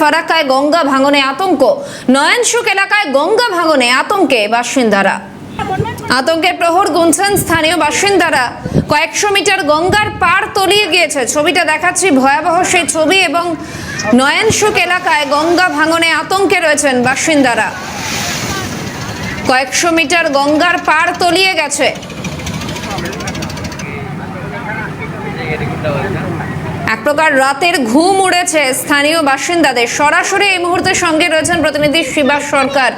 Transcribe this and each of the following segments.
ফারাক্কায় গঙ্গা ভাঙনে আতঙ্ক। নয়নসুক এলাকায় গঙ্গা ভাঙনে আতঙ্কে বাসিন্দারা। আতঙ্কের প্রহর গুনছেন স্থানীয় বাসিন্দারা। কয়েকশো মিটার গঙ্গার পার তলিয়ে গিয়েছে। ছবিটা দেখাচ্ছি ভয়াবহ সেই ছবি এবং নয়নসুক এলাকায় গঙ্গা ভাঙনে আতঙ্কে রয়েছেন বাসিন্দারা। কয়েকশো মিটার গঙ্গার পার তলিয়ে গেছে। এক প্রকার রাতের ঘুম উড়েছে স্থানীয় বাসিন্দাদের। সরাসরি এই মুহূর্তে সঙ্গে রয়েছেন প্রতিনিধি শিবা সরকার।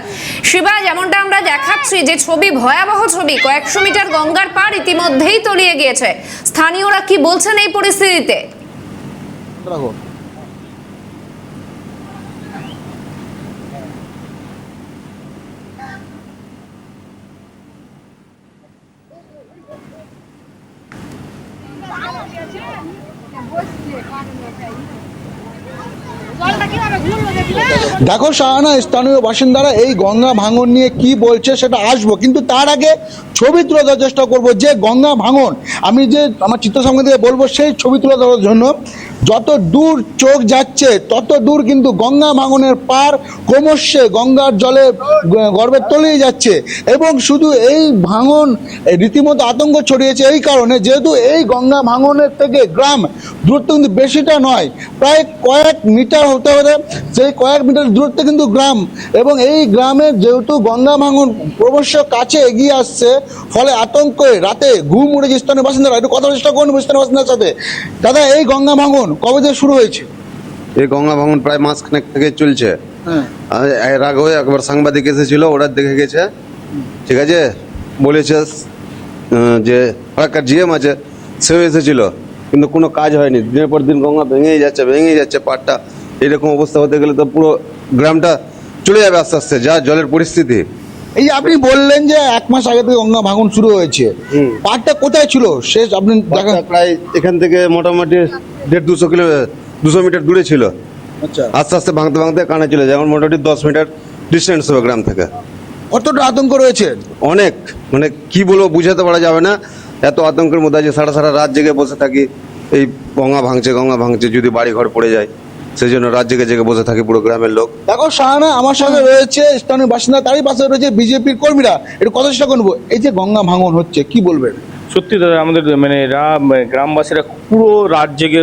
শিবা, যেমনটা আমরা দেখাচ্ছি যে ছবি, ভয়াবহ ছবি, কয়েকশো মিটার গঙ্গার পার ইতিমধ্যেই তলিয়ে গিয়েছে। স্থানীয়রা কি বলছেন এই পরিস্থিতিতে? রাখো দেখো শাহানা, স্থানীয় বাসিন্দারা এই গঙ্গা ভাঙন নিয়ে কি বলছে সেটা আসব, কিন্তু তার আগে ছবি তুলে দেওয়ার চেষ্টা করব যে গঙ্গা ভাঙন, আমি যে আমার চিত্রসঙ্গে দিয়ে বলব সেই ছবি তুলে দেওয়ার জন্য যত দূর চোখ যাচ্ছে, তত দূর কিন্তু গঙ্গা ভাঙনের পার ক্রমশ গঙ্গার জলে গ- গর্ভে তলিয়ে যাচ্ছে। এবং শুধু এই ভাঙন রীতিমতো আতঙ্ক ছড়িয়েছে এই কারণে, যেহেতু এই গঙ্গা ভাঙনের থেকে গ্রাম দূরত্ব কিন্তু বেশিটা নয়, প্রায় কয়েক মিটার হতে হতে সেই কয়েক মিটার দূরত্বে কিন্তু গ্রাম, এবং এই গ্রামে যেহেতু গঙ্গা ভাঙন ক্রমশ কাছে এগিয়ে আসছে, ফলে আতঙ্কে রাতে ঘুম উড়েছে স্থানীয় বাসিন্দারা, একটু কথা চেষ্টা করুন স্থানীয় বাসিন্দার সাথে। দাদা এই গঙ্গা ভাঙন কবে থেকে শুরু হয়েছে? এই গঙ্গা ভাঙন প্রায় মাসখানেক থেকে চলছে। হ্যাঁ। এর আগেও একবার সাংবাদিক এসেছিল ওরা দেখে গেছে। ঠিক আছে? বলেছে যে ফারাক্কার জিএম আছে সেও এসেছিল। কিন্তু কোনো কাজ হয়নি। দিনের পর দিন গঙ্গা ভেঙেই যাচ্ছে ভেঙেই যাচ্ছে পাটটা এরকম অবস্থা হতে গেলে তো পুরো গ্রামটা চলে যাবে আস্তে আস্তে যা জলের পরিস্থিতি। এই যে আপনি বললেন যে এক মাস আগে থেকে গঙ্গা ভাঙন শুরু হয়েছে। পাটটা কোথায় ছিল? শেষ আপনি দেখেন। প্রায় এখান থেকে মোটামুটি দেড় দুশো কিলো দুশো মিটার দূরে ছিল। আচ্ছা। আস্তে আস্তে ভাঙতে ভাঙতে কানা চলে যায়। এখন মোটামুটি দশ মিটার ডিস্টেন্স হবে গ্রাম থেকে। কতটা আতঙ্ক রয়েছে? অনেক। মানে কি বলব বুঝাতে পারা যাবে না। এত আতঙ্কের মধ্যে আছে সারা সারা রাত জেগে বসে থাকি। এই গঙ্গা ভাঙছে গঙ্গা ভাঙছে যদি বাড়ি ঘর পড়ে যায়। সেই জন্য রাত জেগে জেগে বসে থাকি পুরো গ্রামের লোক। দেখো, শাহানা আমার সঙ্গে রয়েছে, স্থানীয় বাসিন্দা, তারই পাশে রয়েছে বিজেপির কর্মীরা। একটু কথা চেষ্টা করব এই যে গঙ্গা ভাঙন হচ্ছে, কি বলবেন? সত্যি দাদা, আমাদের মানে মানে গ্রামবাসীরা পুরো রাত জেগে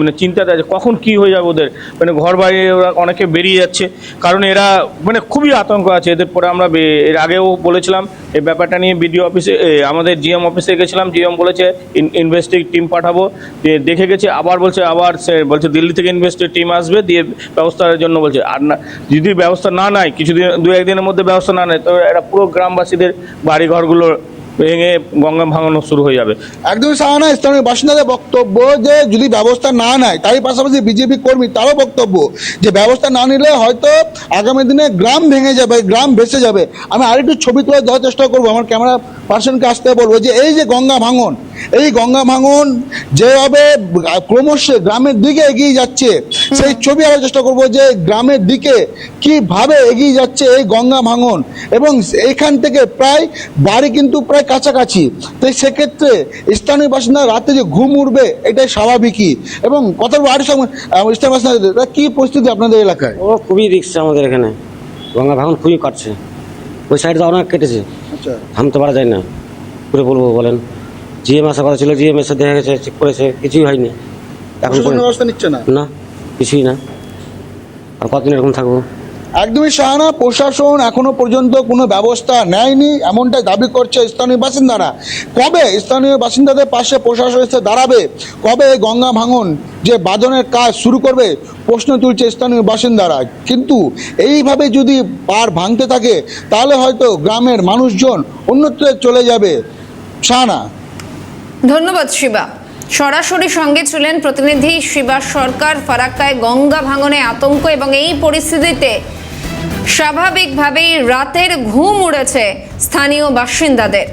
মানে চিন্তাতে আছে, কখন কি হয়ে যাবে ওদের? মানে ঘর বাইরে ওরা অনেকে বেরিয়ে যাচ্ছে। কারণ এরা মানে খুবই আতঙ্ক আছে। এদের পরে আমরা এর আগেও বলেছিলাম, এই ব্যাপারটা নিয়ে বিডিও অফিসে আমাদের জিএম অফিসে গেছিলাম। জিএম বলেছে ইনভেস্টিগেট টিম পাঠাবো। দেখে গেছে, আবার বলছে, আবার সে বলছে, দিল্লি থেকে ইনভেস্টিগেট টিম আসবে, দিয়ে ব্যবস্থার জন্য বলছে। আর না, যদি ব্যবস্থা না নেয়, কিছুদিন দু একদিনের মধ্যে ব্যবস্থা না নেয় তো এরা পুরো গ্রামবাসীদের বাড়ি ঘরগুলো ভেঙে গঙ্গা ভাঙানো শুরু হয়ে যাবে। একদমই শাহানা স্থানীয় বাসিন্দাদের বক্তব্য যে যদি ব্যবস্থা না নেয় তারই পাশাপাশি বিজেপি কর্মী তারও বক্তব্য যে ব্যবস্থা না নিলে হয়তো আগামী দিনে গ্রাম ভেঙে যাবে গ্রাম ভেসে যাবে। আমি আরেকটু ছবি তুলে দেওয়ার চেষ্টা করব আমার ক্যামেরা পার্সনকে আসতে বলব যে এই যে গঙ্গা ভাঙন এই গঙ্গা ভাঙন যেভাবে ক্রমশ গ্রামের দিকে এগিয়ে যাচ্ছে সেই ছবি আনার চেষ্টা করব যে গ্রামের দিকে কীভাবে এগিয়ে যাচ্ছে এই গঙ্গা ভাঙন। এবং এইখান থেকে প্রায় বাড়ি কিন্তু প্রায় কাছাকাছি। তাই সেক্ষেত্রে স্থানীয় বাসিন্দা রাতে যে ঘুম উঠবে এটাই স্বাভাবিকই। এবং কত বাড়ির সঙ্গে আহ, স্থানীয় বাসিন্দা কি পরিস্থিতি আপনাদের এলাকায়? ও খুবই রিক্স আমাদের এখানে। গঙ্গা ভাঙন খুবই কাটছে। ওই সাইড সাইডে অনেক কেটেছে। আচ্ছা। থামতে পারা যায় না। করে বলব বলেন? জিএম আসা কথা ছিল জিএম এসে দেখা গেছে চেক করেছে কিছুই হয়নি। এখন পর্যন্ত- ব্যবস্থা নিচ্ছে না? না কিছুই না। আর কতদিন এরকম থাকব? একদমই শাহানা প্রশাসন এখনও পর্যন্ত কোনো ব্যবস্থা নেয়নি, এমনটাই দাবি করছে স্থানীয় বাসিন্দারা। কবে স্থানীয় বাসিন্দাদের পাশে প্রশাসন এসে দাঁড়াবে? কবে গঙ্গা ভাঙন যে বাঁধনের কাজ শুরু করবে? প্রশ্ন তুলছে স্থানীয় বাসিন্দারা। কিন্তু এইভাবে যদি পার ভাঙতে থাকে, তাহলে হয়তো গ্রামের মানুষজন অন্যত্র চলে যাবে। শাহানা ধন্যবাদ, শিবা। সরাসরি সঙ্গে ছিলেন প্রতিনিধি শিবা সরকার, ফারাক্কায় গঙ্গা ভাঙনে আতঙ্ক এবং এই পরিস্থিতিতে স্বাভাবিকভাবেই রাতের ঘুম উড়েছে স্থানীয় বাসিন্দাদের।